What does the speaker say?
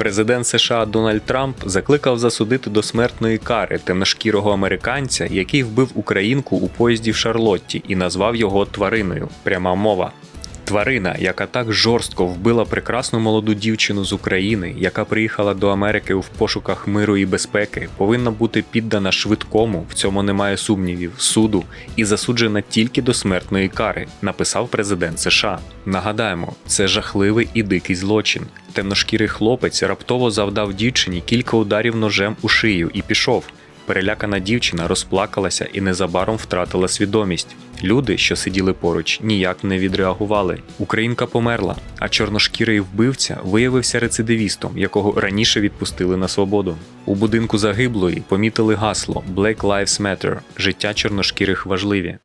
Президент США Дональд Трамп закликав засудити до смертної кари темношкірого американця, який вбив українку у поїзді в Шарлотті і назвав його твариною. Пряма мова. Тварина, яка так жорстко вбила прекрасну молоду дівчину з України, яка приїхала до Америки в пошуках миру і безпеки, повинна бути піддана швидкому, в цьому немає сумнівів, суду і засуджена тільки до смертної кари, написав президент США. Нагадаємо, це жахливий і дикий злочин. Темношкірий хлопець раптово завдав дівчині кілька ударів ножем у шию і пішов. Перелякана дівчина розплакалася і незабаром втратила свідомість. Люди, що сиділи поруч, ніяк не відреагували. Українка померла, а чорношкірий вбивця виявився рецидивістом, якого раніше відпустили на свободу. У будинку загиблої помітили гасло Black Lives Matter – життя чорношкірих важливі.